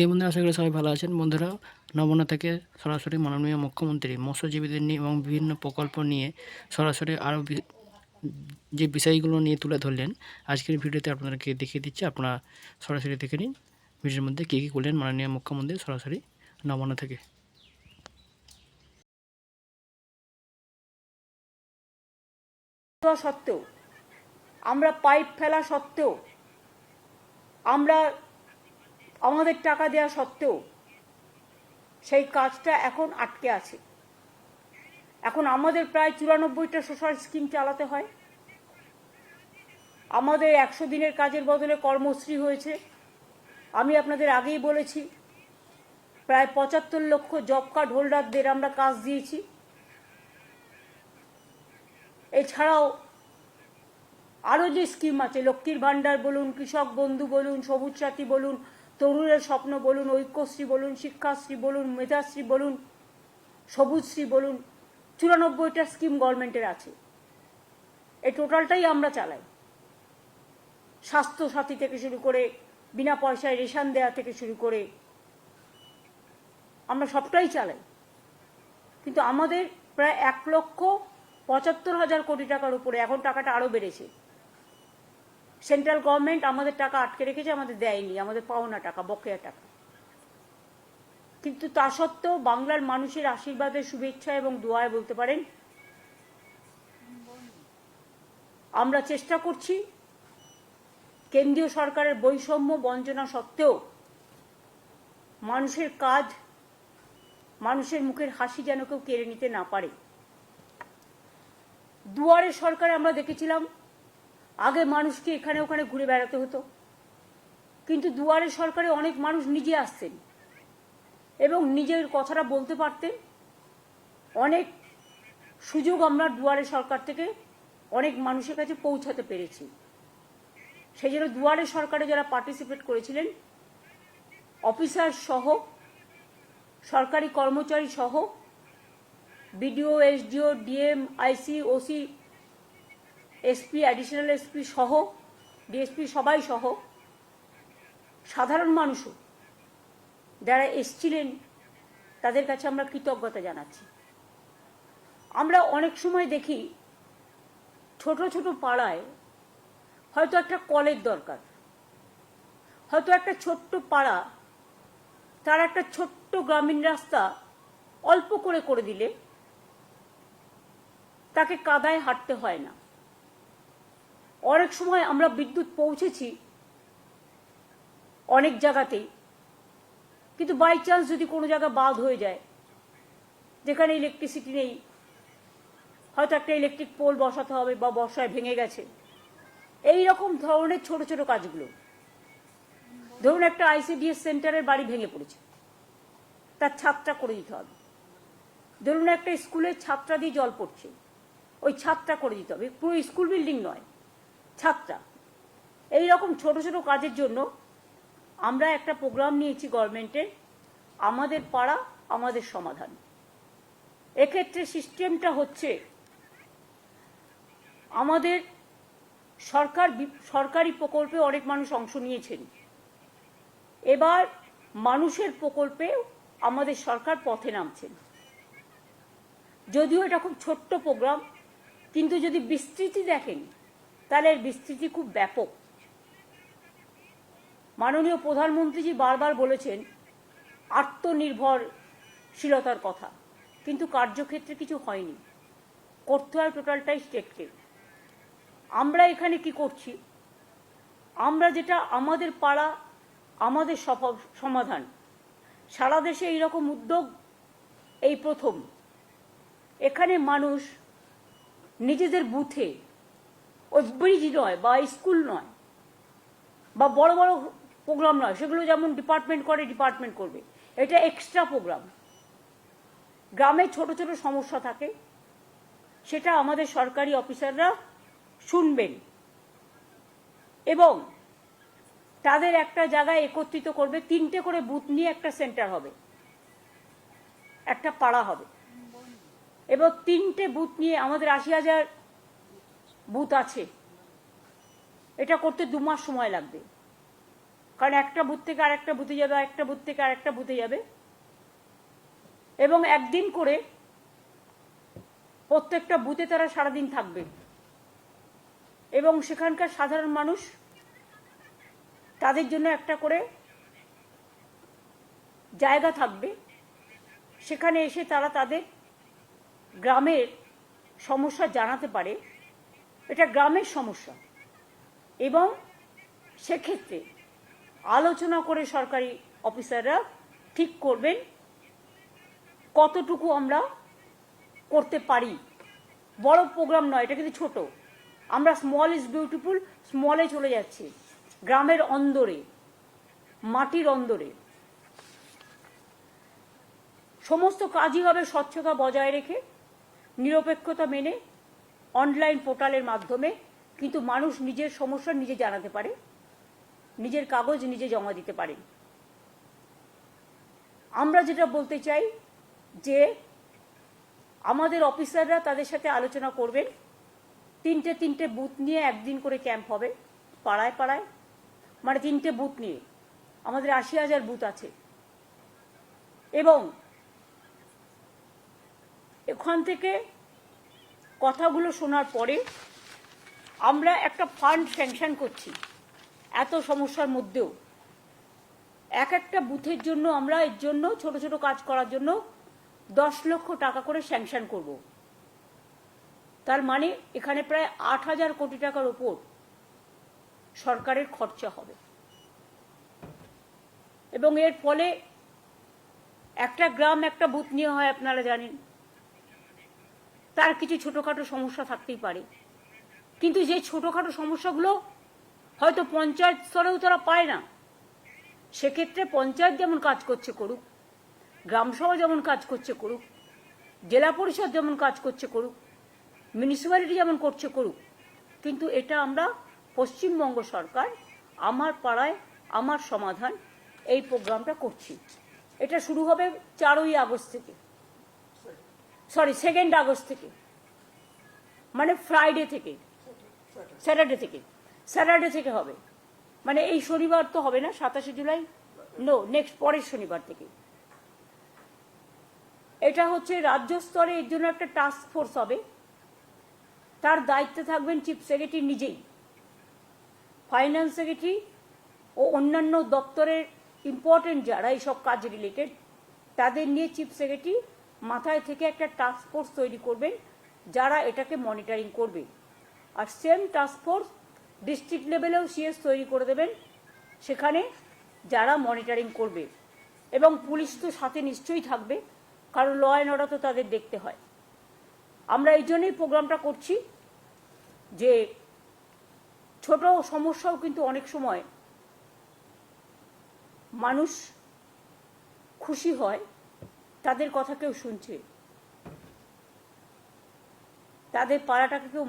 এই বন্ধুরা, আশা করি সবাই ভালো আছেন। বন্ধুরা নমনা থেকে সরাসরি মাননীয় মুখ্যমন্ত্রী, মৎস্যজীবীদের নিয়ে এবং বিভিন্ন প্রকল্প নিয়ে সরাসরি আরও যে বিষয়গুলো নিয়ে তুলে ধরলেন, আজকের ভিডিওতে আপনাদেরকে দেখিয়ে দিচ্ছি। আপনারা সরাসরি দেখে নিন, ভিডিওর মধ্যে কী কী করলেন মাননীয় মুখ্যমন্ত্রী সরাসরি নমনা থেকে। সত্ত্বেও, আমরা পাইপ ফেলা সত্ত্বেও, আমরা আমাদের টাকা দেওয়া সত্ত্বেও সেই কাজটা এখন আটকে আছে। এখন আমাদের প্রায় চুরানব্বইটা সোশ্যাল স্কিম চালাতে হয়। আমাদের একশো দিনের কাজের বদলে কর্মশ্রী হয়েছে। আমি আপনাদের আগেই বলেছি, প্রায় পঁচাত্তর লক্ষ জব কার্ড হোল্ডারদের আমরা কাজ দিয়েছি। এছাড়াও আরও যে স্কিম আছে, লক্ষ্মীর ভাণ্ডার বলুন, কৃষক বন্ধু বলুন, সবুজ সাথী বলুন তরুণের স্বপ্ন বলুন, ঐক্যশ্রী বলুন, শিক্ষাশ্রী বলুন, মেধাশ্রী বলুন, সবুজশ্রী বলুন, চুরানব্বইটা স্কিম গভর্নমেন্টের আছে। এই টোটালটাই আমরা চালাই। স্বাস্থ্য সাথী থেকে শুরু করে, বিনা পয়সায় রেশন দেওয়া থেকে শুরু করে, আমরা সবটাই চালাই। কিন্তু আমাদের প্রায় এক লক্ষ পঁচাত্তর হাজার কোটি টাকার উপরে এখন টাকাটা আরও বেড়েছে। সেন্ট্রাল গভর্নমেন্ট আমাদের টাকা আটকে রেখেছে, আমাদের দেয়নি, আমাদের পাওনা টাকা, বকেয়া টাকা। কিন্তু তা সত্ত্বেও বাংলার মানুষের আশীর্বাদের শুভেচ্ছা এবং দোয়ায় বলতে পারেন, আমরা চেষ্টা করছি কেন্দ্রীয় সরকারের বৈষম্য বঞ্চনা সত্ত্বেও মানুষের কাজ, মানুষের মুখের হাসি যেন কেউ কেড়ে নিতে না পারে। দুয়ারে সরকারে আমরা দেখেছিলাম আগে মানুষকে এখানে ওখানে ঘুরে বেড়াতে হতো। কিন্তু দুয়ারে সরকারে অনেক মানুষ নিজে আসতেন এবং নিজের কথাটা বলতে পারতেন। অনেক সুযোগ আমরা দুয়ারে সরকার থেকে অনেক মানুষের কাছে পৌঁছাতে পেরেছি। সেই জন্য দুয়ারে সরকারে যারা পার্টিসিপেট করেছিলেন অফিসার সহ, সরকারি কর্মচারী সহ BDO SDO DM IC OC SP additional SP সহ ডিএসপি সবাই সহ, সাধারণ মানুষও যারা এসছিলেন, তাদের কাছে আমরা কৃতজ্ঞতা জানাচ্ছি। আমরা অনেক সময় দেখি, ছোট ছোট পাড়ায় হয়তো একটা কলের দরকার, হয়তো একটা ছোট্ট পাড়া, তার একটা ছোট্ট গ্রামীণ রাস্তা অল্প করে করে দিলে তাকে কাদায় হাঁটতে হয় না। অনেক সময় আমরা বিদ্যুৎ পৌঁছেছি অনেক জায়গাতেই কিন্তু বাই চান্স যদি কোনো জায়গা বাদ হয়ে যায়, যেখানে ইলেকট্রিসিটি নেই, হয়তো একটা ইলেকট্রিক পোল বসাতে হবে বা বর্ষায় ভেঙে গেছে। এই রকম ধরনের ছোট ছোট কাজগুলো। ধরুন একটা আইসিডিএস সেন্টারের বাড়ি ভেঙে পড়েছে। তার ছাদটা করে দিতে হবে। ধরুন একটা স্কুলের ছাদটা দিয়ে জল পড়ছে। ওই ছাদটা করে দিতে হবে। পুরো স্কুল বিল্ডিং নয়। ছাদটা এই রকম ছোট ছোট কাজের জন্য আমরা একটা প্রোগ্রাম নিয়েছি গভর্নমেন্টের আমাদের পাড়া, আমাদের সমাধান। এক্ষেত্রে সিস্টেমটা হচ্ছে আমাদের সরকার সরকারি প্রকল্পে অনেক মানুষ অংশ নিয়েছেন। এবার মানুষের প্রকল্পে আমাদের সরকার পথে নামছেন। যদিও এটা খুব ছোট্ট প্রোগ্রাম কিন্তু যদি বিস্তৃতি দেখেন তাহলে এর বিস্তৃতি খুব ব্যাপক। মাননীয় প্রধানমন্ত্রীজি বারবার বলেছেন, আত্মনির্ভরশীলতার কথা। কিন্তু কার্যক্ষেত্রে কিছু হয়নি। করতে হয় টোটালটাই স্টেটকে। আমরা এখানে কি করছি? আমরা যেটা আমাদের পাড়া, আমাদের সমাধান। সারা দেশে এইরকম উদ্যোগ এই প্রথম। এখানে মানুষ নিজেদের বুথে ওই ব্রিজ নয়, বা স্কুল নয়, বা বড় বড় প্রোগ্রাম নয়, সেগুলো যেমন ডিপার্টমেন্ট করে, ডিপার্টমেন্ট করবে। এটা এক্সট্রা প্রোগ্রাম। গ্রামে ছোট ছোট সমস্যা থাকে, সেটা আমাদের সরকারি অফিসাররা শুনবেন। এবং তাদের একটা জায়গায় একত্রিত করবে, তিনটে করে বুথ নিয়ে একটা সেন্টার হবে, একটা পাড়া হবে। এবং তিনটে বুথ নিয়ে আমাদের আশি হাজার বুথ আছে। এটা করতে দু মাস সময় লাগবে। কারণ একটা বুথ থেকে আরেকটা বুথে যাবে একটা বুথ থেকে আরেকটা বুথে যাবে। এবং একদিন করে প্রত্যেকটা বুথে তারা সারাদিন থাকবে। এবং সেখানকার সাধারণ মানুষ তাদের জন্য একটা করে জায়গা থাকবে। সেখানে এসে তারা তাদের গ্রামের সমস্যা জানাতে পারে। এটা গ্রামের সমস্যা। এবং সেক্ষেত্রে আলোচনা করে সরকারি অফিসাররা ঠিক করবেন কতটুকু আমরা করতে পারি। বড় প্রোগ্রাম নয়, এটা কিন্তু ছোট। আমরা স্মল ইজ বিউটিফুল স্মলে চলে যাচ্ছি। গ্রামের অন্দরে, মাটির অন্দরে। সমস্ত কাজই হবে স্বচ্ছতা বজায় রেখে, নিরপেক্ষতা মেনে অনলাইন পোর্টালের মাধ্যমে কিন্তু মানুষ নিজের সমস্যা নিজে জানাতে পারে, নিজের কাগজ নিজে জমা দিতে পারে। আমরা যেটা বলতে চাই যে আমাদের অফিসাররা তাদের সাথে আলোচনা করবেন, তিনটে তিনটে বুথ নিয়ে একদিন করে ক্যাম্প হবে, পাড়ায় পাড়ায় মানে তিনটে বুথ নিয়ে। আমাদের আশি হাজার বুথ আছে। এবং এখান থেকে কথাগুলো শোনার পরে আমরা একটা ফান্ড স্যাংশন করছি এত সমস্যার মধ্যেও। এক একটা বুথের জন্য আমরা এর জন্য ছোট ছোট কাজ করার জন্য দশ লক্ষ টাকা করে স্যাংশন করব। তার মানে এখানে প্রায় আট হাজার কোটি টাকার ওপর সরকারের খরচা হবে। এবং এর ফলে একটা গ্রাম, একটা বুথ নিয়ে হয় আপনারা জানেন। তার কিছু ছোটোখাটো সমস্যা থাকতেই পারে। কিন্তু যে ছোটোখাটো সমস্যাগুলো হয়তো পঞ্চায়েত স্তরেও তারা পায় না, সেক্ষেত্রে পঞ্চায়েত যেমন কাজ করছে করুক গ্রামসভা যেমন কাজ করছে করুক, জেলা পরিষদ যেমন কাজ করছে করুক মিউনিসিপ্যালিটি যেমন করছে করুক, কিন্তু এটা আমরা পশ্চিমবঙ্গ সরকার, আমার পাড়ায় আমার সমাধান এই প্রোগ্রামটা করছি। এটা শুরু হবে চারই আগস্ট থেকে। সরি সেকেন্ড আগস্ট থেকে। মানে ফ্রাইডে থেকে। স্যাটারডে থেকে। স্যাটারডে থেকে হবে। মানে এই শনিবার তো হবে না, সাতাশে জুলাই? নো নেক্সট পরের শনিবার থেকে। এটা হচ্ছে রাজ্য স্তরে এর জন্য একটা টাস্ক ফোর্স হবে। তার দায়িত্বে থাকবেন চিফ সেক্রেটারি নিজেই। ফাইন্যান্স সেক্রেটারি ও অন্যান্য দপ্তরের ইম্পর্টেন্ট যারা এইসব কাজ রিলেটেড তাদের নিয়ে চিফ সেক্রেটারি মাথায় থেকে একটা টাস্ক ফোর্স তৈরি করবেন, যারা এটাকে মনিটরিং করবে। আর সেম টাস্ক ফোর্স ডিস্ট্রিক্ট লেভেলেও সিএস তৈরি করে দেবেন, সেখানে যারা মনিটরিং করবে। এবং পুলিশ তো সাথে নিশ্চয়ই থাকবে, কারণ ল অ্যান্ড অর্ডার তো তাদের দেখতে হয়। আমরা এই জন্যই প্রোগ্রামটা করছি যে ছোট সমস্যাও কিন্তু অনেক সময় মানুষ খুশি হয় তাদের কথা কেউ শুনছে? তাদের পাড়াটাকে কেউ